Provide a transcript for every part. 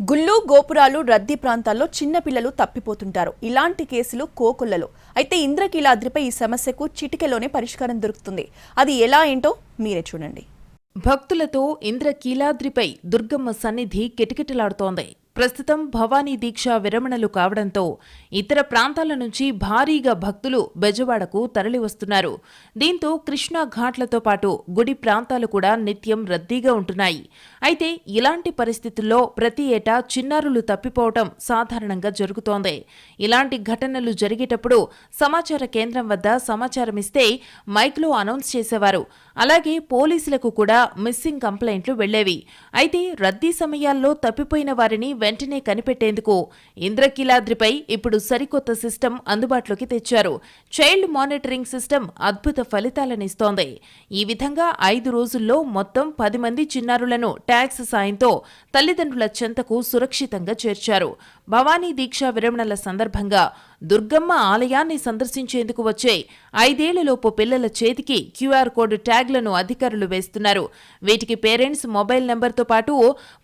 గుళ్ళు గోపురాలు రద్దీ ప్రాంతాల్లో చిన్న పిల్లలు తప్పిపోతుంటారు. ఇలాంటి కేసులు కోకొల్లలో. అయితే ఇంద్రకీలాద్రిపై ఈ సమస్యకు చిటికెలోనే పరిష్కారం దొరుకుతుంది. అది ఎలా ఏంటో మీరే చూడండి. భక్తులతో ఇంద్రకీలాద్రిపై దుర్గమ్మ సన్నిధి కిటకిటలాడుతోంది. ప్రస్తుతం భవానీ దీక్ష విరమణలు కావడంతో ఇతర ప్రాంతాల నుంచి భారీగా భక్తులు బెజవాడకు తరలివస్తున్నారు. దీంతో కృష్ణా ఘాట్లతో పాటు గుడి ప్రాంతాలు కూడా నిత్యం రద్దీగా ఉంటున్నాయి. అయితే ఇలాంటి పరిస్థితుల్లో ప్రతి ఏటా చిన్నారులు తప్పిపోవటం సాధారణంగా జరుగుతోంది. ఇలాంటి ఘటనలు జరిగేటప్పుడు సమాచార కేంద్రం వద్ద సమాచారం ఇస్తే మైక్లో అనౌన్స్ చేసేవారు. అలాగే పోలీసులకు కూడా మిస్సింగ్ కంప్లైంట్లు వెళ్ళేవి. అయితే రద్దీ సమయాల్లో తప్పిపోయిన వారిని వెంటనే కనిపెట్టేందుకు ఇంద్రకీలాద్రిపై ఇప్పుడు సరికొత్త సిస్టమ్ అందుబాటులోకి తెచ్చారు. చైల్డ్ మానిటరింగ్ సిస్టమ్ అద్భుత ఫలితాలనిస్తోంది. ఈ విధంగా ఐదు రోజుల్లో మొత్తం పది మంది చిన్నారులను ట్యాక్స్ సాయంతో తల్లిదండ్రుల చెంతకు సురక్షితంగా చేర్చారు. భవానీ దీక్షా విరమణల సందర్భంగా దుర్గమ్మ ఆలయాన్ని సందర్శించేందుకు వచ్చే ఐదేళ్ళలోపు పిల్లల చేతికి క్యూఆర్ కోడ్ ట్యాగ్లను అధికారులు వేస్తున్నారు. వీటికి పేరెంట్స్ మొబైల్ నెంబర్తో పాటు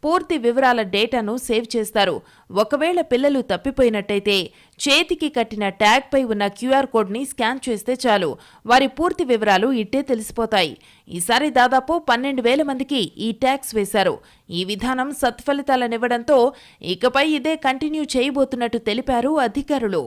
పూర్తి వివరాల డేటాను సేవ్ చేస్తారు. ఒకవేళ పిల్లలు తప్పిపోయినట్టయితే చేతికి కట్టిన ట్యాగ్పై ఉన్న క్యూఆర్ కోడ్ని స్కాన్ చేస్తే చాలు. వారి పూర్తి వివరాలు ఇట్టే తెలిసిపోతాయి. ఈసారి దాదాపు పన్నెండు వేల మందికి ఈ ట్యాక్స్ వేశారు. ఈ విధానం సత్ఫలితాలనివ్వడంతో ఇకపై ఇదే కంటిన్యూ చేయబోతున్నట్టు తెలిపారు అధికారులు.